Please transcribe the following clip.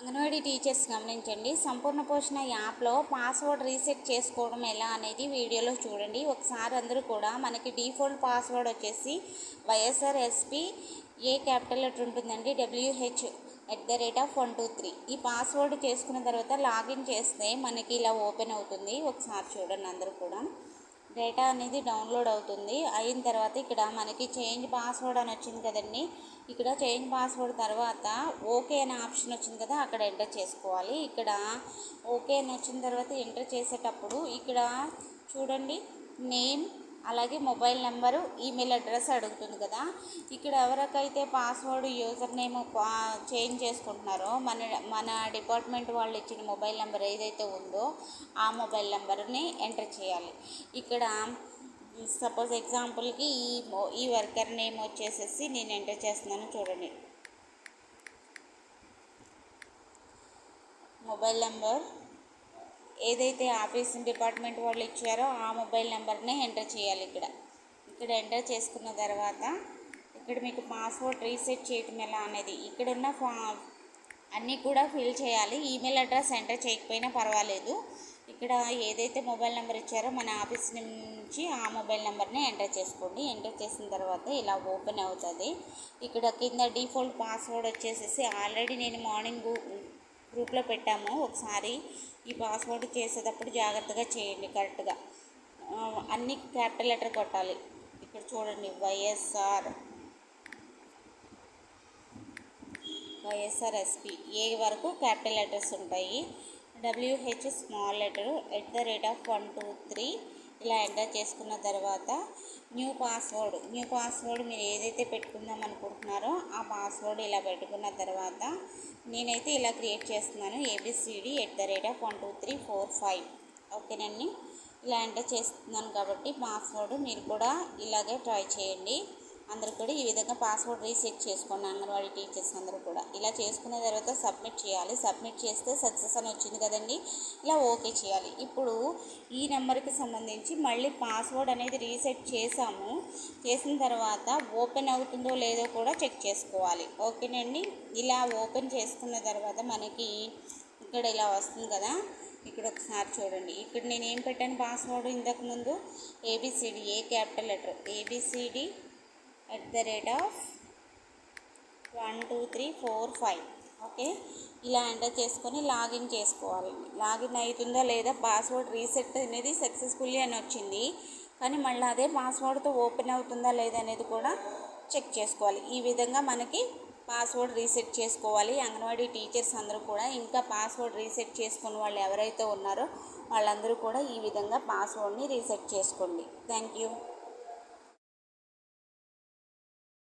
Anganwadi teachers గమనించండి. సంపూర్ణ పోషణ యాప్లో పాస్వర్డ్ రీసెట్ చేసుకోవడం ఎలా అనేది వీడియోలో చూడండి. ఒకసారి అందరూ కూడా మనకి డీఫాల్ట్ పాస్వర్డ్ వచ్చేసి YSR SP A capital letter ఉంటుందండి? WH at the rate of one two three. ఈ పాస్వర్డ్ చేసుకున్న తర్వాత లాగిన్ చేస్తే మనకి ఇలా ఓపెన్ అవుతుంది. ఒకసారి చూడండి అందరూ కూడా. డేటా అనేది డౌన్లోడ్ అవుతుంది. అయిన తర్వాత ఇక్కడ మనకి చేంజ్ పాస్వర్డ్ అని వచ్చింది కదండి. ఇక్కడ చేంజ్ పాస్వర్డ్ తర్వాత ఓకే అనే ఆప్షన్ వచ్చింది కదా అక్కడ ఎంటర్ చేసుకోవాలి. ఇక్కడ ఓకే అని వచ్చిన తర్వాత ఎంటర్ చేసేటప్పుడు ఇక్కడ చూడండి నేమ్ అలాగే మొబైల్ నెంబరు ఈమెయిల్ అడ్రస్ అడుగుతుంది కదా. ఇక్కడ ఎవరికైతే పాస్వర్డ్ యూజర్ నేమ్ చేంజ్ చేసుకుంటున్నారో మన మన డిపార్ట్మెంట్ వాళ్ళు ఇచ్చిన మొబైల్ నెంబర్ ఏదైతే ఉందో ఆ మొబైల్ నెంబర్ని ఎంటర్ చేయాలి. ఇక్కడ సపోజ్ ఎగ్జాంపుల్కి ఈ ఈ వర్కర్ నేమ్ వచ్చేసేసి నేను ఎంటర్ చేస్తున్నాను చూడండి. మొబైల్ నెంబర్ ఏదైతే ఆఫీస్ డిపార్ట్మెంట్ వాళ్ళు ఇచ్చారో ఆ మొబైల్ నెంబర్ని ఎంటర్ చేయాలి ఇక్కడ. ఇక్కడ ఎంటర్ చేసుకున్న తర్వాత ఇక్కడ మీకు పాస్వర్డ్ రీసెట్ చేయటం ఎలా అనేది ఇక్కడ ఉన్న ఫా అన్నీ కూడా ఫిల్ చేయాలి. ఈమెయిల్ అడ్రస్ ఎంటర్ చేయకపోయినా పర్వాలేదు. ఇక్కడ ఏదైతే మొబైల్ నెంబర్ ఇచ్చారో మన ఆఫీస్ నుంచి ఆ మొబైల్ నెంబర్ని ఎంటర్ చేసుకోండి. ఎంటర్ చేసిన తర్వాత ఇలా ఓపెన్ అవుతుంది. ఇక్కడ కింద డిఫాల్ట్ పాస్వర్డ్ వచ్చేసేసి ఆల్రెడీ నేను మార్నింగ్ గ్రూప్లో పెట్టాము ఒకసారి ఈ పాస్వర్డ్ చేసేటప్పుడు జాగ్రత్తగా చేయండి కరెక్ట్గా. అన్ని క్యాపిటల్ లెటర్ కొట్టాలి. ఇక్కడ చూడండి వైఎస్ఆర్ వైఎస్ఆర్ ఎస్పి. ఏ వరకు క్యాపిటల్ లెటర్స్ ఉంటాయి? WH small letter at the rate of one two three ఇలా ఎంటర్ చేసుకున్న తర్వాత న్యూ పాస్వర్డ్ న్యూ పాస్వర్డ్ మీరు ఏదైతే పెట్టుకుందాం అనుకుంటున్నారో ఆ పాస్వర్డ్ ఇలా పెట్టుకున్న తర్వాత నేనైతే ఇలా క్రియేట్ చేస్తున్నాను. ABCD at the rate of one two three four five ఓకేనండి ఇలా ఎంటర్ చేస్తున్నాను కాబట్టి పాస్వర్డ్ మీరు కూడా ఇలాగే ట్రై చేయండి. అందరూ కూడా ఈ విధంగా పాస్వర్డ్ రీసెట్ చేసుకోండి అంగన్వాడీ టీచర్స్ అందరూ కూడా ఇలా చేసుకున్న తర్వాత సబ్మిట్ చేయాలి. సబ్మిట్ చేస్తే సక్సెస్ అని వచ్చింది కదండి. ఇలా ఓకే చేయాలి. ఇప్పుడు ఈ నెంబర్కి సంబంధించి మళ్ళీ పాస్వర్డ్ అనేది రీసెట్ చేసాము చేసిన తర్వాత ఓపెన్ అవుతుందో లేదో కూడా చెక్ చేసుకోవాలి. ఓకేనండి ఇలా ఓపెన్ చేసుకున్న తర్వాత మనకి ఇక్కడ ఇలా వస్తుంది కదా. ఇక్కడ ఒకసారి చూడండి. ఇక్కడ నేను ఏం పెట్టాను? పాస్వర్డ్ ఇంతకుముందు ABCD A capital letter. ABCD at the rate of one two three four five okay ఇలా ఎంటర్ చేసుకొని లాగిన్ చేసుకోవాలి. లాగిన్ అవుతుందా లేదా పాస్వర్డ్ రీసెట్ అనేది సక్సెస్ఫుల్లీ అని వచ్చింది. కానీ మళ్ళీ అదే పాస్వర్డ్తో ఓపెన్ అవుతుందా లేదా అనేది కూడా చెక్ చేసుకోవాలి. ఈ విధంగా మనకి పాస్వర్డ్ రీసెట్ చేసుకోవాలి. అంగన్వాడీ టీచర్స్ అందరూ కూడా ఇంకా పాస్వర్డ్ రీసెట్ చేసుకున్న వాళ్ళు ఎవరైతే ఉన్నారో వాళ్ళందరూ కూడా ఈ విధంగా పాస్వర్డ్ని రీసెట్ చేసుకోండి. Thank you